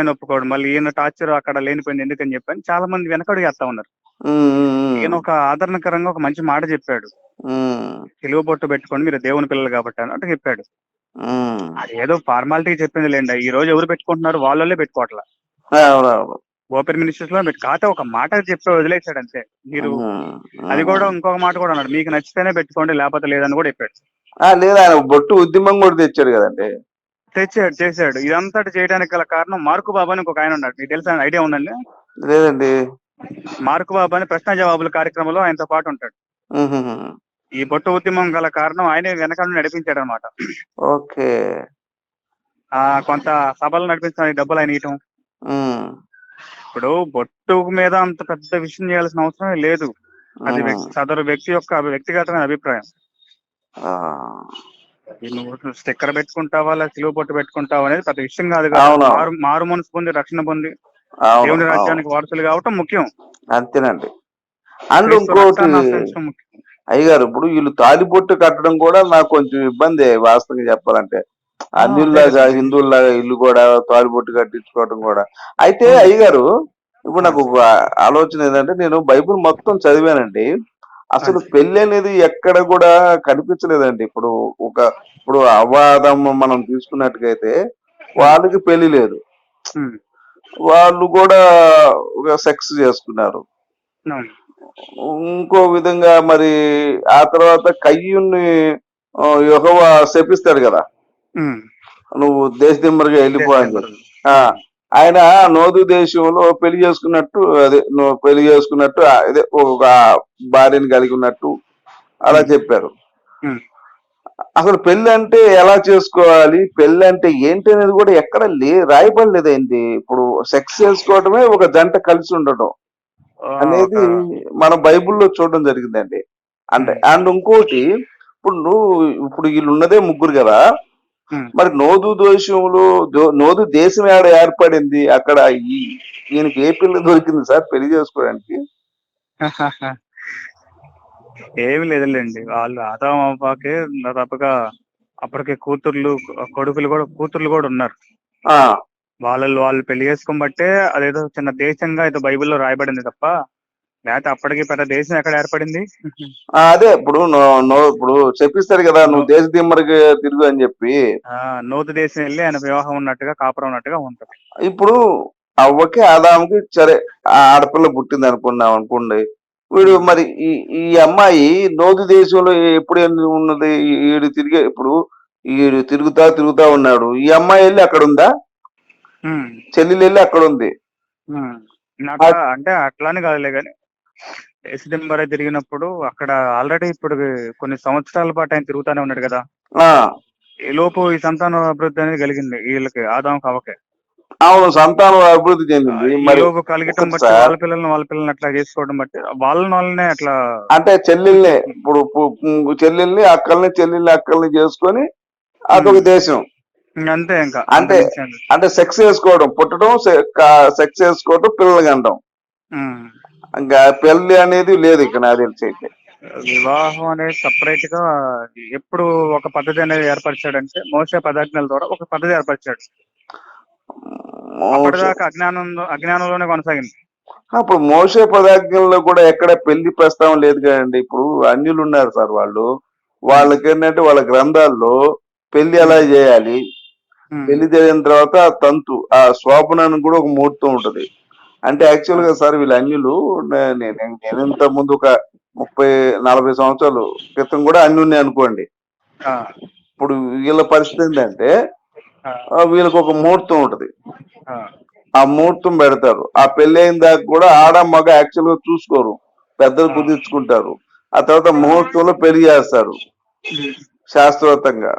ఆయన ఒప్పుకోడు. మళ్ళీ ఈయన టార్చర్ అక్కడ లేనిపోయింది ఎందుకని చెప్పని చాలా మంది వెనకడుగు వేస్తా ఉన్నారు. ఈయన ఒక ఆదరణకరంగా ఒక మంచి మాట చెప్పాడు. తెలుగు బొట్టు పెట్టుకొని మీరు దేవుని పిల్లలు కాబట్టి అన్నట్టు చెప్పాడు. అది ఏదో ఫార్మాలిటీ చెప్పింది లేండి. ఈ రోజు ఎవరు పెట్టుకుంటున్నారు వాళ్ళే పెట్టుకోవట్లా. ఓపెన్ మినిస్టర్స్లో పెట్టు కాకపోతే ఒక మాట చెప్పి వదిలేశాడు అంతే. మీరు అది కూడా ఇంకొక మాట కూడా అన్నాడు. మీకు నచ్చితేనే పెట్టుకోండి లేకపోతే లేదని కూడా చెప్పాడు. లేదు ఆయన బొట్టు ఉద్యమం కూడా తెచ్చాడు కదండి. తెచ్చాడు చేశాడు. ఇదంతా చేయడానికి గల కారణం మార్కు బాబు అని ఇంకొక ఆయన ఉన్నాడు. మీకు తెలుసా? ఐడియా ఉందండి? లేదండి. మార్కు బాబు అని ప్రశ్న జవాబుల కార్యక్రమంలో ఆయనతో పాటు ఉంటాడు. ఈ బొట్టు ఉద్యమం గల కారణం ఆయనే వెనక నుండి నడిపించాడు అనమాట ఓకే. ఆ కొంత సభలు నడిపించడానికి డబ్బులు ఆయన ఇయటం ఇప్పుడు బొట్టు మీద అంత పెద్ద విషయం చేయాల్సిన అవసరం లేదు. అది సదరు వ్యక్తి యొక్క వ్యక్తిగతమైన అభిప్రాయం. నువ్వు స్టిక్కర్ పెట్టుకుంటావా లేదా సిలువ బొట్టు పెట్టుకుంటావా అనేది పెద్ద విషయం కాదు అవును. మారు మారు మనసు పొంది రక్షణ పొంది అవును, దేవుని అవును. రాజ్యానికి వారసులు కావటం ముఖ్యం అంతేనండి అండ్ క్రీస్తు ఇంకోటి రక్తాన్ని ఆశ్రయించడం ముఖ్యం అయ్యగారు ఇప్పుడు వీళ్ళు తాలిబొట్టు కట్టడం కూడా నాకు కొంచెం ఇబ్బంది వాస్తవంగా చెప్పాలంటే అన్యుల్లాగా అదే. హిందువుల్లాగా ఇల్లు కూడా తాలిబొట్టు కట్టించుకోవడం కూడా అయితే. అయ్యగారు ఇప్పుడు నాకు ఒక ఆలోచన ఏంటంటే నేను బైబిల్ మొత్తం చదివానండి అసలు. పెళ్ళి అనేది ఎక్కడ కూడా కనిపించలేదండి ఇప్పుడు ఒక ఇప్పుడు అవాదం మనం తీసుకున్నట్టుగైతే వాళ్ళకి పెళ్ళి లేదు. వాళ్ళు కూడా ఒక సెక్స్ చేసుకున్నారు. ఇంకో విధంగా మరి ఆ తర్వాత కయ్యూని యహోవ శపిస్తాడు కదా. నువ్వు దేశదిమ్మరిగా వెళ్ళిపో అని చెప్పి. ఆ, ఆయన నోదు దేశంలో పెళ్ళి చేసుకున్నట్టు అదే పెళ్ళి చేసుకున్నట్టు అదే ఒక భార్యని కలిగి ఉన్నట్టు అలా చెప్పారు. అసలు పెళ్ళి అంటే ఎలా చేసుకోవాలి? పెళ్ళి అంటే ఏంటి అనేది కూడా ఎక్కడ లే రాయబడలేదేంటి? ఇప్పుడు సెక్స్ చేసుకోవడమే ఒక జంట కలిసి ఉండటం అనేది మన బైబిల్లో చూడడం జరిగిందండి. అంటే అండ్ ఇంకోటి ఇప్పుడు నువ్వు ఇప్పుడు వీళ్ళు ఉన్నదే ముగ్గురు కదా. మరి నోదు దేశంలో దో- నోదు దేశం ఏడ ఏర్పడింది? అక్కడ ఈ ఈయనకి ఏ పిల్ల దొరికింది సార్? పెళ్ళి చేసుకోవడానికి? ఏమి లేదులేండి. వాళ్ళు ఆదాం అవ్వకే దాదాపుగా అప్పటికే కూతుర్లు కొడుకులు కూడా కూతుర్లు కూడా ఉన్నారు. ఆ. వాళ్ళు వాళ్ళు పెళ్ళి చేసుకోబట్టే అదేదో చిన్న దేశంగా ఏదో బైబిల్లో రాయబడింది తప్ప లేకపోతే అప్పటికి పెద్ద దేశం ఎక్కడ ఏర్పడింది? ఆ, అదే ఇప్పుడు నో- నో ఇప్పుడు చెప్పిస్తారు కదా నువ్వు దేశ దిమ్మరికి తిరుగు అని చెప్పి. ఆ నూతు దేశం వెళ్ళి ఆయన వివాహం ఉన్నట్టుగా కాపురం ఉన్నట్టుగా ఉంటది. ఇప్పుడు అవ్వకి ఆదాముకి సరే ఆ ఆడపిల్ల పుట్టింది అనుకున్నాం అనుకోండి. వీడు మరి ఈ ఈ అమ్మాయి నోదు దేశంలో ఎప్పుడు ఉన్నది? ఈడు తిరిగే ఇప్పుడు ఈడు తిరుగుతా తిరుగుతా ఉన్నాడు. ఈ అమ్మాయి వెళ్ళి అక్కడ ఉందా? చెల్లెలు వెళ్ళి అక్కడ ఉంది. అంటే అట్లానే కాదులే కానీ ఎసిడెంబర్ తిరిగినప్పుడు అక్కడ ఆల్రెడీ ఇప్పుడు కొన్ని సంవత్సరాల పాటు ఆయన తిరుగుతానే ఉన్నాడు కదా. ఈ లోపు ఈ సంతాన అభివృద్ధి అనేది కలిగింది. వీళ్ళకి ఆదాం కవకే అవును సంతానం అభివృద్ధి చెందింది. మరి లోపు కలిగటం బట్టి. వాళ్ళ పిల్లల్ని వాళ్ళ పిల్లల్ని అట్లా చేసుకోవడం బట్టి వాళ్ళని వాళ్ళనే అట్లా అంటే చెల్లెల్ని ఇప్పుడు చెల్లెల్ని అక్కల్ని చెల్లెల్ని అక్కల్ని చేసుకొని అదొక దేశం. అంతే ఇంకా. అంటే అంటే సెక్స్ చేసుకోవడం పుట్టడం సెక్స్ చేసుకోవడం పిల్లలు ఉమ్. ఇంకా పెళ్ళి అనేది లేదు ఇక్కడ నాకు తెలిసి అయితే. వివాహం అనేది సపరేట్గా ఎప్పుడు ఒక పద్ధతి అనేది ఏర్పరిచాడంటే మోసే పదాజ్ఞల ద్వారా ఒక పద్ధతి ఏర్పరిచాడు. అప్పటిదాకా అజ్ఞానంలో అజ్ఞానంలోనే కొనసాగింది. అప్పుడు మోసే పదార్థంలో కూడా ఎక్కడ పెళ్ళి ప్రస్తావన లేదు కదండి. ఇప్పుడు అన్యులు ఉన్నారు సార్ వాళ్ళు. వాళ్ళకి ఏంటంటే వాళ్ళ గ్రంథాల్లో పెళ్ళి ఎలా చేయాలి. పెళ్ళి జరిగిన తర్వాత తంతు ఆ శోభనానికి కూడా ఒక ముహూర్తం ఉంటది. అంటే యాక్చువల్గా సార్ వీళ్ళు అన్యులు నేను ఇంత ముందు ఒక ముప్పై నలభై సంవత్సరాలు క్రితం కూడా అన్యుని అనుకోండి. ఇప్పుడు వీళ్ళ పరిస్థితి ఏంటంటే వీళ్ళకి ఒక ముహూర్తం ఉంటది. ఆ. ఆ ముహూర్తం పెడతారు. ఆ పెళ్ళి అయిన దాకా కూడా ఆడ మగ యాక్చువల్గా చూసుకోరు. పెద్దలు కుదిర్చుకుంటారు. ఆ తర్వాత ముహూర్తంలో పెళ్ళి చేస్తారు. శాస్త్రోక్తంగా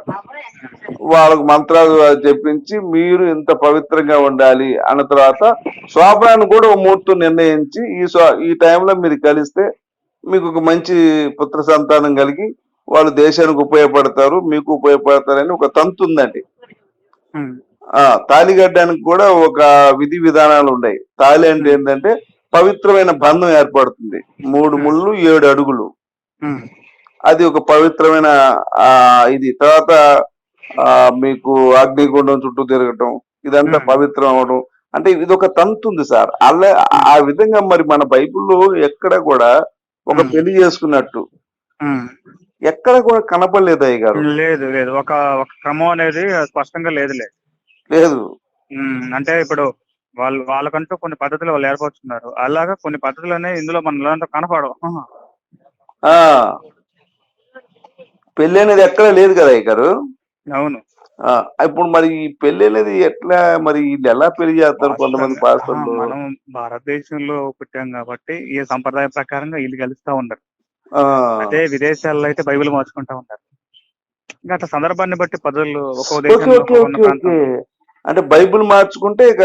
వాళ్ళకు మంత్రాలు చెప్పించి మీరు ఇంత పవిత్రంగా ఉండాలి అన్న తర్వాత శోభనాన్ని కూడా ఒక ముహూర్తం నిర్ణయించి ఈ ఈ టైంలో మీరు కలిస్తే మీకు ఒక మంచి పుత్ర సంతానం కలిగి వాళ్ళు దేశానికి ఉపయోగపడతారు మీకు ఉపయోగపడతారని ఒక తంతు ఉందండి. తాళి కట్టడానికి కూడా ఒక విధి విధానాలు ఉన్నాయి. తాళి అంటే ఏంటంటే పవిత్రమైన బంధం ఏర్పడుతుంది. మూడు ముళ్ళు ఏడు అడుగులు. అది ఒక పవిత్రమైన ఆ ఇది. తర్వాత ఆ మీకు అగ్నిగుండం చుట్టూ తిరగటం ఇదంతా. పవిత్రం అవడం అంటే ఇది ఒక తంతు ఉంది సార్. అలా ఆ విధంగా మరి మన బైబిల్లో ఎక్కడ కూడా ఒక. పెళ్ళి చేసుకున్నట్టు. ఎక్కడ కూడా కనపడలేదు అయ్య గారు. లేదు లేదు. ఒక ఒక క్రమం అనేది స్పష్టంగా లేదు లేదు. అంటే ఇప్పుడు వాళ్ళు వాళ్ళకంటూ కొన్ని పద్ధతులు వాళ్ళు ఏర్పరుచుకున్నారు. అలాగా కొన్ని పద్ధతులు అనేవి ఇందులో మన కనపడవు. పెళ్ళి అనేది ఎక్కడ లేదు కదా గారు అవును. ఇప్పుడు మరి ఈ పెళ్ళి అనేది ఎట్లా మరి వీళ్ళు ఎలా పెళ్ళి చేస్తారు కొంతమంది పాస్టర్లు? మనం భారతదేశంలో పుట్టాం కాబట్టి ఈ సంప్రదాయ ప్రకారంగా వీళ్ళు కలుస్తా ఉంటారు ఆ, అదే విదేశాల్లో అయితే బైబిల్ మార్చుకుంటా ఉంటారు. ఇంకా అట్లా సందర్భాన్ని బట్టి పద్ధతులు ఒక్కో అంటే బైబిల్ మార్చుకుంటే ఇక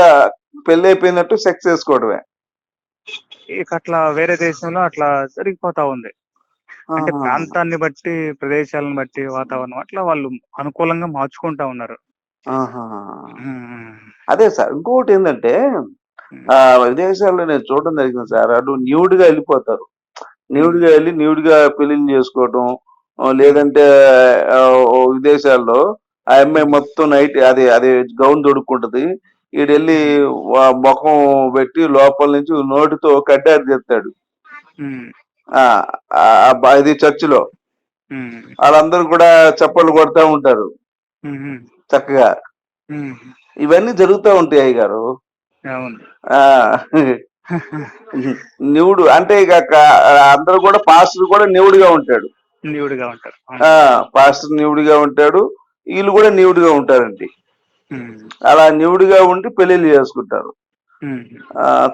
పెళ్ళి అయిపోయినట్టు సెక్స్ చేసుకోవడమే. ఇక అట్లా వేరే దేశంలో అట్లా జరిగిపోతా ఉంది. అంటే. ప్రాంతాన్ని బట్టి ప్రదేశాలను బట్టి వాతావరణం అట్లా వాళ్ళు అనుకూలంగా మార్చుకుంటా ఉన్నారు. అదే సార్ ఇంకొకటి ఏంటంటే ఆ విదేశాల్లో నేను చూడడం జరిగింది సార్. అటు న్యూడ్గా వెళ్ళిపోతారు. న్యూడ్గా వెళ్ళి న్యూడ్గా పెళ్ళిళ్ళు చేసుకోవటం లేదంటే విదేశాల్లో ఆ అమ్మాయి మొత్తం నైట్ అది అది గౌన్ దొడుక్కుంటది ఈడెళ్ళి ముఖం పెట్టి లోపల నుంచి నోటితో కడ్డారు చెప్తాడు ఇది చర్చిలో. వాళ్ళందరూ కూడా చప్పట్లు కొడతా ఉంటారు. చక్కగా. ఇవన్నీ జరుగుతూ ఉంటాయి అయ్య గారు నివుడు అంటే ఇక అందరూ కూడా పాస్టర్ కూడా నివుడుగా ఉంటాడు. నివుడుగా ఉంటారు. ఆ పాస్టర్ నివుడుగా ఉంటాడు. వీళ్ళు కూడా నివుడుగా ఉంటారండి. అలా నివుడుగా ఉండి పెళ్ళిళ్ళు చేసుకుంటారు.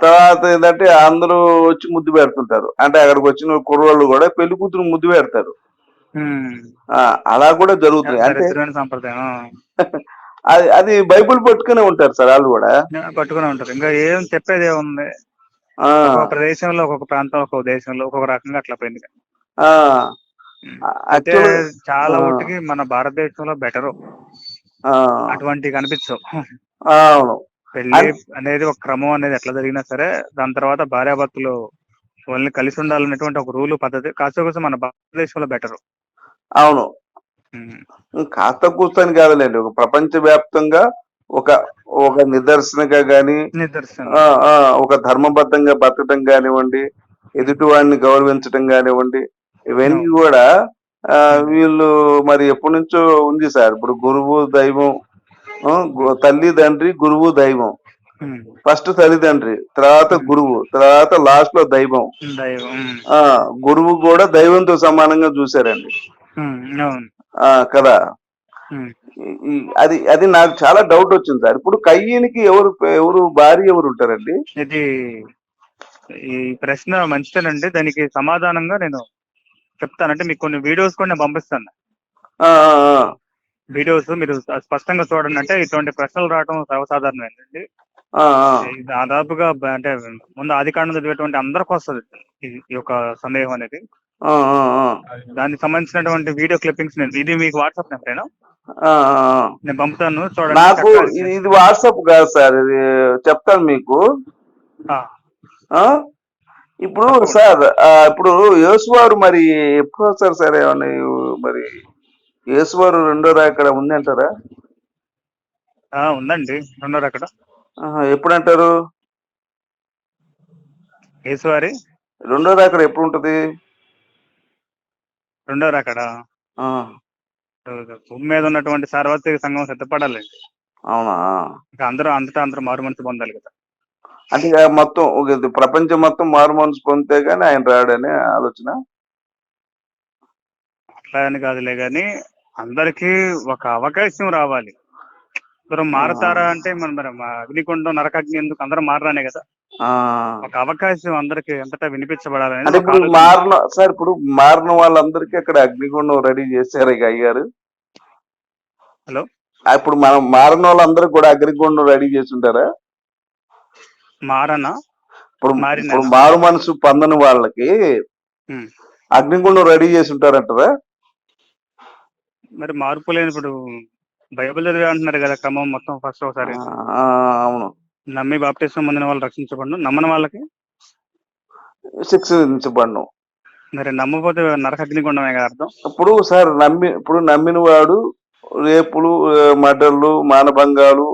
తర్వాత ఏంటంటే అందరూ వచ్చి ముద్దు పెడుతుంటారు. అంటే అక్కడికి వచ్చిన కుర్రోళ్ళు కూడా పెళ్ళి కూతురు ముద్దు పెడతారు. అలా కూడా జరుగుతుంది. అంటే సంప్రదాయం అది అది బైబిల్ పట్టుకునే ఉంటారు సార్ వాళ్ళు కూడా. పట్టుకుని ఉంటారు. ఇంకా ఏం చెప్పేది ఏముంది? ఆ. ఒక్కొక్క ప్రదేశంలో ఒక్కొక్క ప్రాంతం ఒక్కొక్క దేశంలో ఒక్కొక్క రకంగా అట్లా పోయింది అయితే చాలా. మట్టుకి మన భారతదేశంలో బెటరు అటువంటి కనిపించవు. అవును. పెళ్ళి అనేది ఒక క్రమం అనేది ఎట్లా జరిగినా సరే దాని తర్వాత భార్యాభర్తలు వాళ్ళని కలిసి ఉండాలనేటువంటి ఒక రూలు పద్ధతి కాకపోతే మన భారతదేశంలో బెటర్. అవును. కాస్త కూర్చొని కాదులేండి ఒక ప్రపంచ వ్యాప్తంగా ఒక ఒక నిదర్శనగా గాని ఒక ధర్మబద్ధంగా బతకడం కానివ్వండి ఎదుటి వాడిని గౌరవించడం కానివ్వండి ఇవన్నీ కూడా వీళ్ళు మరి ఎప్పటి నుంచో ఉంది సార్. ఇప్పుడు గురువు దైవం తల్లి తండ్రి గురువు దైవం. ఫస్ట్ తల్లిదండ్రి తర్వాత గురువు తర్వాత లాస్ట్లో దైవం. ఆ గురువు కూడా దైవంతో సమానంగా ఆ కదా? అది అది నాకు చాలా డౌట్ వచ్చింది సార్. ఇప్పుడు కయ్యనికి ఎవరు ఎవరు భార్య ఎవరు ఉంటారండి? ఇది ఈ ప్రశ్న మంచిదేనండి. దానికి సమాధానంగా నేను చెప్తానంటే మీకు కొన్ని వీడియోస్ కూడా నేను పంపిస్తాను. వీడియోస్ మీరు స్పష్టంగా చూడండి అంటే ఇటువంటి ప్రశ్నలు రావడం సర్వసాధారణమైందండి. దాదాపుగా అంటే ముందు ఆది కాండం చదివేటువంటి అందరికి వస్తుంది ఈ- యొక్క సందేహం అనేది. దానికి సంబంధించినటువంటి వీడియో క్లిప్పింగ్స్ నేను ఇది మీకు వాట్సాప్ నెంబరేనా? ఆ. నేను పంపుతాను చూడండి. నాకు ఇది వాట్సాప్ కాదు సార్ ఇది చెప్తాను మీకు. ఇప్పుడు సార్ ఇప్పుడు యేసువారు మరి ఎప్పుడు వస్తారు సార్ ఏమన్నా మరి? యేసువారు రెండో రాకడ ఉంది అంటారా? ఆ, ఉందండి. అక్కడ ఆహా, ఎప్పుడు అంటారు యేసువారి రెండో రాకడ ఎప్పుడు ఉంటది రెండో అక్కడ. ఆ, భూమి మీద ఉన్నటువంటి సార్వత్రిక సంఘం సిద్ధపడాలండి. అవునా? ఇంకా అందరూ అంతటా అందరూ మారు మనసు పొందాలి కదా. అంటే ఇక మొత్తం ప్రపంచం మొత్తం మారు మనసు పొందితే గానీ ఆయన రాడనే ఆలోచన? అట్లా అని కాదులే కానీ అందరికీ ఒక అవకాశం రావాలి. అందరూ మారతారా అంటే మనం మరి మా అగ్నికుండం నరకాగ్ని ఎందుకు అందరూ మారరానే కదా? ఒక అవకాశం అందరికి అంతటా వినిపించబడాలని అంటే ఇప్పుడు. మారిన సార్ ఇప్పుడు మారిన వాళ్ళందరికీ అక్కడ అగ్నిగుండం రెడీ చేశారు ఇక అయ్యారు హలో? ఇప్పుడు మనం మారిన వాళ్ళందరికీ కూడా అగ్నిగుండం రెడీ చేస్తుంటారా మారనా? ఇప్పుడు మారిన? ఇప్పుడు మారు మనసు పొందని వాళ్ళకి ఉమ్. అగ్నిగుండం రెడీ చేసి ఉంటారంటారా మరి మార్పు లేని ఇప్పుడు బైబిల్ చదివే అంటున్నారు కదా క్రమం మొత్తం ఫస్ట్ ఒకసారి. అవును. నమ్మి బాప్టిజం పొందిన వాళ్ళు రక్షించబడను. నమ్మని వాళ్ళకి? శిక్షించబడను. మరి నమ్మకపోతే నరకగ్నిగుండమే కదా అర్థం? ఇప్పుడు సార్ నమ్మి ఇప్పుడు నమ్మిన వాడు రేపులు ఆ, మర్డర్లు మానభంగాలు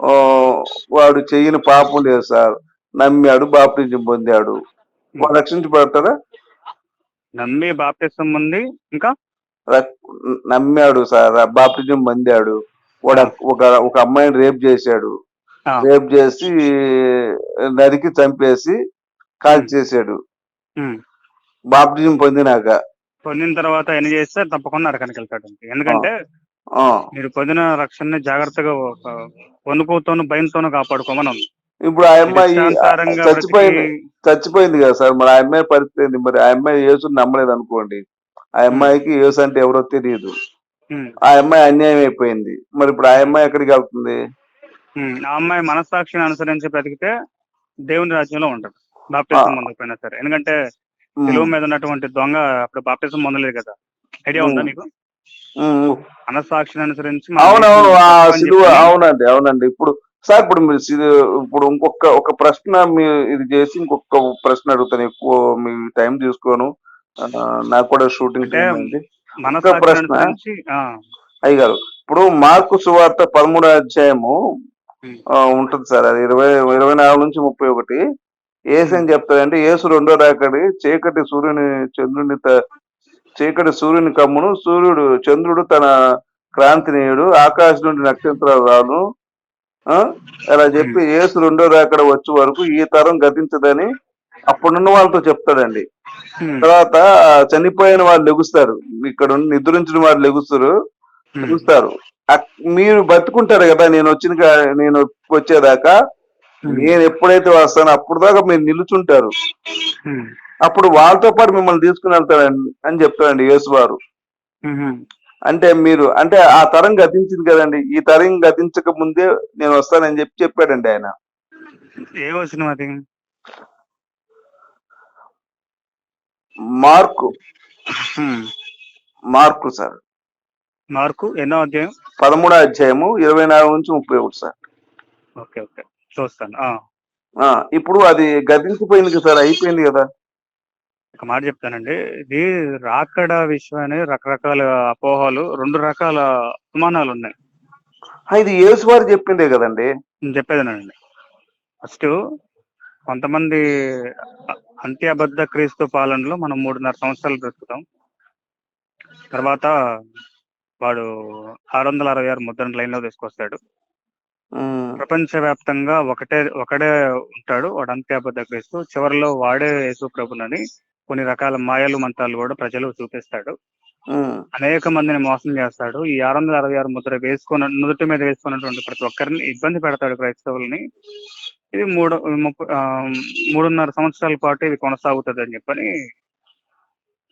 ఆ, వాడు చెయ్యని పాపం లేదు సార్. నమ్మాడు బాప్టిజం పొందాడు. వాడు రక్షించబడతారా నమ్మి బాప్తిసం ఉంది ఇంకా? నమ్మాడు సార్. బాప్టిజం పొందాడు. వాడు ఒక ఒక అమ్మాయిని రేప్ చేశాడు. రేప్ చేసి నరికి చంపేసి కాల్ చేశాడు. ఉమ్. బాప్టిజం పొందినాక. పొందిన తర్వాత ఎన్ని చేస్తే తప్పకుండా నరకానికి వెళ్తాడు ఎందుకంటే ఆ, మీరు పొందిన రక్షణని జాగ్రత్తగా వణుకుతోను భయంతోనూ కాపాడుకోమని ఉంది ఇప్పుడు ఆ అమ్మాయి చచ్చిపోయింది. చచ్చిపోయింది కదా సార్. మరి ఆ అమ్మాయి పరిస్థితి మరి ఆ అమ్మాయి యేసుని నమ్మలేదు అనుకోండి ఆ అమ్మాయికి యేసు అంటే ఎవరో తెలియదు. ఆ అమ్మాయి అన్యాయం అయిపోయింది. మరి ఇప్పుడు ఆ అమ్మాయి ఎక్కడికి వెళ్తుంది. ఆ అమ్మాయి మనస్సాక్షిని అనుసరించి బ్రతికితే దేవుని రాజ్యంలో ఉంటుంది. బాప్టిజం పొందకపోయినా సరే. ఎందుకంటే తెలుగు మీద ఉన్నటువంటి దొంగ అప్పుడు బాప్టిజం పొందలేదు కదా. ఐడియా ఉందా ఉమ్. మనస్సాక్షిని అనుసరించి అవునవును. అవునండి అవునండి. ఇప్పుడు సార్ ఇప్పుడు మీరు ఇప్పుడు ఇంకొక ఒక ప్రశ్న మీ ఇది చేసి ఇంకొక ప్రశ్న అడుగుతాను. ఎక్కువ మీ టైం తీసుకోను. నాకు కూడా షూటింగ్ ప్రశ్న? ఆ, అయ్యగారు ఇప్పుడు మార్కు సువార్త పదమూడో అధ్యాయము ఉంటుంది సార్ అది. ఇరవై ఇరవై నాలుగు నుంచి ముప్పై ఒకటి. ఏసు అని చెప్తాడంటే ఏసు రెండో రాకడి చీకటి సూర్యుని చంద్రుని చీకటి సూర్యుని కమ్మును సూర్యుడు చంద్రుడు తన క్రాంతినీయుడు ఆకాశం నుండి నక్షత్రాలు రాను? అలా చెప్పి ఏసు రెండో రాకడ వచ్చే వరకు ఈ తరం గతించదని అప్పుడున్న వాళ్ళతో చెప్తాడండి. తర్వాత చనిపోయిన వాళ్ళు లెగుస్తారు. ఇక్కడ నిద్రించిన వాళ్ళు లెగుస్తారు. అక్- మీరు బతుకుంటారు కదా నేను వచ్చిన నేను వచ్చేదాకా నేను ఎప్పుడైతే వస్తానో అప్పుడు దాకా మీరు నిలుచుంటారు. అప్పుడు వాళ్ళతో పాటు మిమ్మల్ని తీసుకుని వెళ్తాడండి అని చెప్తాడండి యేసు వారు. ఉమ్, అంటే మీరు అంటే ఆ తరం గతించింది కదండి. ఈ తరం గతించక ముందే నేను వస్తానని చెప్పి చెప్పాడండి ఆయన. ఏ వచ్చిన మార్కు. Mark sir. మార్కు ఎన్నో అధ్యాయం? పదమూడో అధ్యాయము ఇరవై నాలుగు నుంచి ముప్పై ఒకటి సార్. Okay okay. చూస్తాను. ఇప్పుడు అది గతించిపోయింది కదా సార్ అయిపోయింది కదా. ఒక మాట చెప్తానండి. ఇది రాకడ విషయాన్ని రకరకాల అపోహలు రెండు రకాల అనుమానాలు ఉన్నాయి ఇది యేసు వారు చెప్పిందే కదండి. చెప్పేదేనండి ఫస్ట్ కొంతమంది అ- అంత్య అబద్ధ క్రీస్తు పాలనలో మనం మూడున్నర సంవత్సరాలు బ్రతుకుతాం. తర్వాత వాడు ఆరు వందల అరవై ఆరు ముద్రను లైన్లో తీసుకొస్తాడు. ప్రపంచవ్యాప్తంగా ఒకటే ఒకడే ఉంటాడు వాడు అంత్య అబద్ధ క్రీస్తు. చివరిలో వాడే యేసు ప్రభునని కొన్ని రకాల మాయలు మంత్రాలు కూడా ప్రజలు చూపిస్తాడు. అనేక మందిని మోసం చేస్తాడు. ఈ ఆరు వందల అరవై ఆరు ముద్ర వేసుకున్న నుదుటి మీద వేసుకున్నటువంటి ప్రతి ఒక్కరిని ఇబ్బంది పెడతాడు క్రైస్తవుల్ని. ఇది మూడు ముప్పై మూడున్నర సంవత్సరాల పాటు ఇది కొనసాగుతుంది అని చెప్పని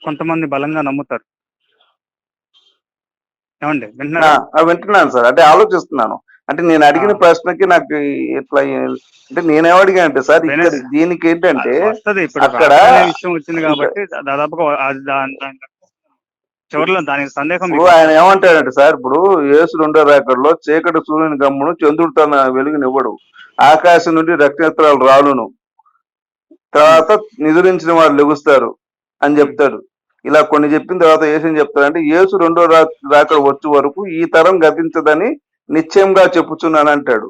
కొంతమంది బలంగా నమ్ముతారు. ఏమండి వింటున్నారా? ఆ, వింటున్నాను సార్. అంటే ఆలోచిస్తున్నాను. అంటే నేను అడిగిన. ప్రశ్నకి నాకు ఇట్లా అంటే నేనేం అడిగా అంటే సార్ దీనికి ఏంటంటే అక్కడ- విషయం వచ్చింది కాబట్టి దాదాపుగా చివరిలో దానికి సందేహం ఇప్పుడు ఆయన ఏమంటాడంటే సార్ ఇప్పుడు యేసు రెండో రేకడలో చీకటి సూర్యుని గమ్మును చంద్రుడు తన వెలుగునివ్వడు. ఆకాశం నుండి నక్షత్రాలు రాలును. తర్వాత నిదురించిన వారు లెగుస్తారు అని చెప్తాడు. ఇలా కొన్ని చెప్పిన తర్వాత ఏసని చెప్తాడంటే యేసు రెండో రాకడ వచ్చే వరకు ఈ తరం గతించదని నిశ్చయంగా చెప్పుచున్నాను అంటాడు.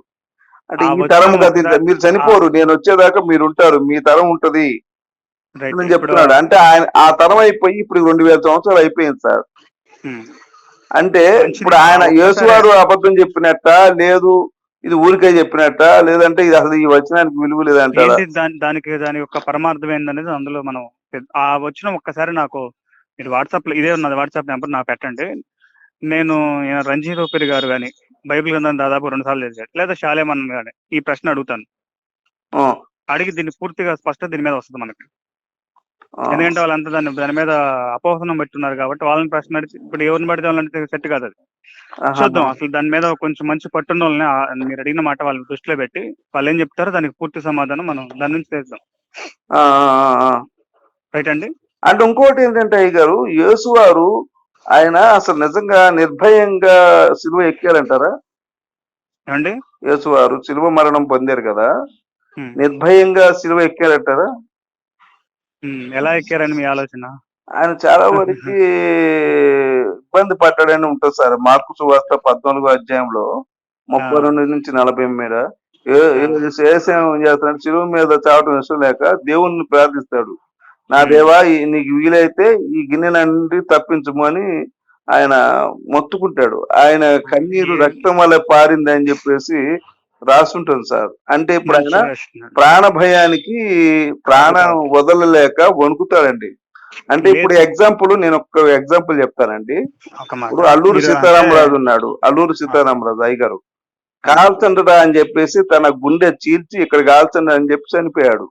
అంటే ఈ తరం గతించ మీరు చనిపోరు నేను వచ్చేదాకా మీరు ఉంటారు మీ తరం ఉంటది. అని చెప్తున్నాడు. అంటే ఆయన ఆ తరం అయిపోయి ఇప్పుడు రెండు వేల సంవత్సరాలు అయిపోయింది సార్. అంటే. ఇప్పుడు ఆయన యేసువారు అబద్ధం చెప్పినట్ట లేదు ఇది ఊరికే చెప్పినట్ట లేదంటే ఇది అసలు ఈ వచనానికి విలువ లేదంటారా దాని దానికి దాని యొక్క పరమార్థం ఏందనేది అందులో మనం ఆ వచ్చిన ఒక్కసారి నాకు మీరు వాట్సాప్లో ఇదే ఉన్నది వాట్సాప్ నెంబర్ నాకు పెట్టండి. నేను రంజీ రూపిరి గారు కానీ బైబిల్ గ్రంథం దాదాపు రెండు సార్లు చదివాడు. లేదా శాలేమన్ కానీ ఈ ప్రశ్న అడుగుతాను. అడిగి దీన్ని పూర్తిగా స్పష్టత దీని మీద వస్తుంది మనకి. ఎందుకంటే వాళ్ళంతా దాన్ని దాని మీద అపోహనం పెట్టున్నారు కాబట్టి వాళ్ళని ప్రశ్న ఇప్పుడు ఎవరిని పడితే వాళ్ళని సెట్ కాదు అది. చూద్దాం అసలు దాని మీద కొంచెం మంచి పట్టున్న వాళ్ళని మీరు అడిగిన మాట వాళ్ళని దృష్టిలో పెట్టి వాళ్ళు ఏం చెప్తారో దానికి పూర్తి సమాధానం మనం దాని నుంచి చేద్దాం. రైట్ అండి? అంటే ఇంకోటి ఏంటంటే అయ్య గారు యేసువారు ఆయన అసలు నిజంగా నిర్భయంగా సిలువ ఎక్కారంటారా? ఏమండి? యేసువారు సిలువ మరణం పొందారు కదా. నిర్భయంగా సిలువ ఎక్కారంటారా? ఎలా ఎక్కారని మీ ఆలోచన? ఆయన చాలా వరకు ఇబ్బంది పడ్డాడని ఉంటుంది సార్. మార్కు సువార్త పద్నాలుగో అధ్యాయంలో ముప్పై. రెండు నుంచి నలభై మీద. ఏసేం చేస్తాడు శిలువ మీద చావటం ఇష్టం లేక దేవుణ్ణి ప్రార్థిస్తాడు. నా దేవా నీకు వీలైతే ఈ గిన్నె నుండి తప్పించము అని ఆయన మొత్తుకుంటాడు. ఆయన కన్నీరు రక్తం వల్ల పారింది అని చెప్పేసి రాస్తుంటుంది సార్. అంటే ఇప్పుడు ఆయన. ప్రాణ భయానికి ప్రాణం వదలలేక వణుకుతాడండి. అంటే ఇప్పుడు ఎగ్జాంపుల్ నేను ఒక ఎగ్జాంపుల్ చెప్తానండి. ఇప్పుడు అల్లూరు మీరు సీతారామరాజు ఉన్నాడు. అల్లూరు సీతారామరాజు అయ్యగారు. కాల్చండ్రా అని చెప్పేసి తన గుండె చీల్చి ఇక్కడ కాల్చండి అని చెప్పి చనిపోయాడు.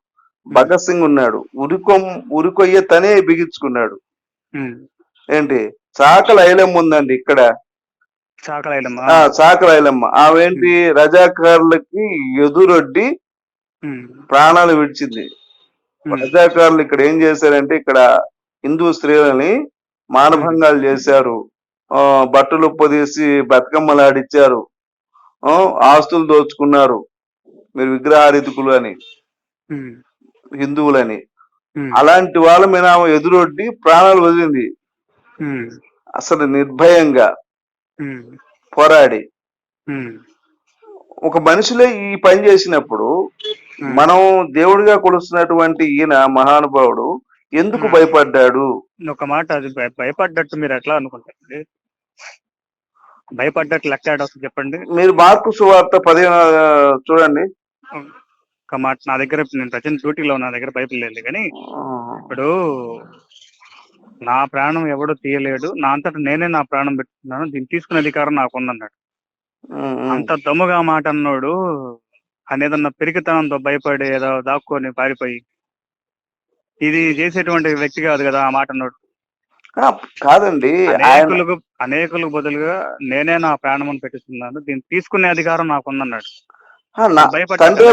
భగత్ సింగ్ ఉన్నాడు. ఉరికొం ఉరికొయ్య తనే బిగించుకున్నాడు. ఉమ్, ఏంటి? చాకల ఐలమ్మ ఉందండి ఇక్కడ. ఐలమ్మ ఆవేంటి? రజాకారులకి ఎదురొడ్డి ప్రాణాలు విడిచింది. రజాకారులు ఇక్కడ ఏం చేశారంటే ఇక్కడ హిందూ స్త్రీలని మానభంగాలు చేశారు. బట్టలు ఉప్పదీసి బతుకమ్మలు ఆడిచ్చారు. ఆ, ఆస్తులు దోచుకున్నారు. మీరు విగ్రహారితుకులు అని హిందువులని. అలాంటి వాళ్ళ మీద ఆమె ఎదురొడ్డి ప్రాణాలు వదిలింది. అసలు నిర్భయంగా. పోరాడి. ఒక మనిషిలో ఈ పని చేసినప్పుడు. మనం దేవుడిగా కొలుస్తున్నటువంటి ఈయన మహానుభావుడు ఎందుకు. భయపడ్డాడు? ఒక మాట అది భయ- భయపడ్డట్టు మీరు ఎట్లా అనుకుంటారండి? భయపడ్డట్టు లెక్క వస్తుంది చెప్పండి. మీరు మార్కు సువార్త పదిహేను చూడండి. ఒక మాట నా దగ్గర నేను ప్రజెంట్ డ్యూటీలో నా దగ్గర బైబిల్ లేదు కానీ ఇప్పుడు నా ప్రాణం ఎవడో తీయలేడు. నా అంతటా నేనే నా ప్రాణం పెట్టుకున్నాను. దీన్ని తీసుకునే అధికారం నాకు ఉందన్నాడు. అంత దొమ్మగా మాట అన్నాడు. అని ఏదన్నా పెరిగితనంతో భయపడి ఏదో దాక్కొని పారిపోయి. ఇది చేసేటువంటి వ్యక్తి కాదు కదా ఆ మాట అన్నాడు. కాదండి. ఆయన అనేకులకు అనేకులకు బదులుగా నేనే నా ప్రాణమును పెట్టుతున్నాను దీన్ని తీసుకునే అధికారం నాకు ఉందన్నాడు ఆ, నా భయపడ్డా తండ్రి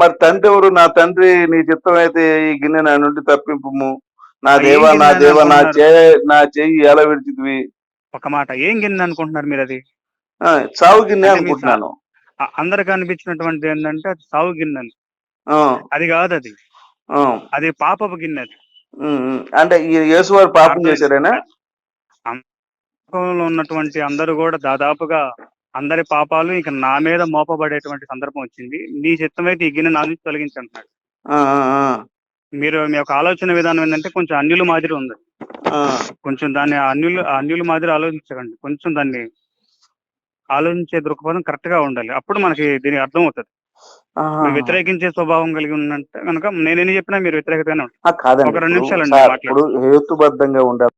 మరి తండ్రి ఎవరు? నా తండ్రి నీ చిత్తం అయితే ఈ గిన్నె నా నుండి తప్పింపుము నా దేవా నా దేవా నా? చే నా చెయ్యి ఎలా విడిచితివి? ఒక మాట ఏం గిన్నె అనుకుంటున్నారు మీరు అది చావు గిన్నె అనుకుంటున్నాను. అందరికి అనిపించినటువంటి ఏంటంటే అది సాగు గిన్నె అది కాదు అది అది పాపపు గిన్నె అది. అంటే ఈ యేసు వారు పాపం చేశారేనా? ఉన్నటువంటి అందరూ కూడా దాదాపుగా అందరి పాపాలు ఇక నా మీద మోపబడేటువంటి సందర్భం వచ్చింది. నీ చిత్తమైతే ఈ గిన్నె నా నుంచి తొలగించంటున్నాడు. మీరు మీ యొక్క ఆలోచన విధానం ఏంటంటే కొంచెం అన్యుల మాదిరి ఉంది. కొంచెం దాన్ని అన్యులు అన్యుల మాదిరి ఆలోచించకండి. కొంచెం దాన్ని ఆలోచించే దృక్పథం కరెక్ట్గా ఉండాలి. అప్పుడు మనకి దీని అర్థం అవుతుంది వ్యతిరేకించే స్వభావం కలిగి ఉన్నంటే కనుక నేనేం చెప్పినా మీరు వ్యతిరేకతగానే ఉంటారు. ఆ, కాదండి. ఒక రెండు. ఇప్పుడు హేతుబద్ధంగా ఉండాలి.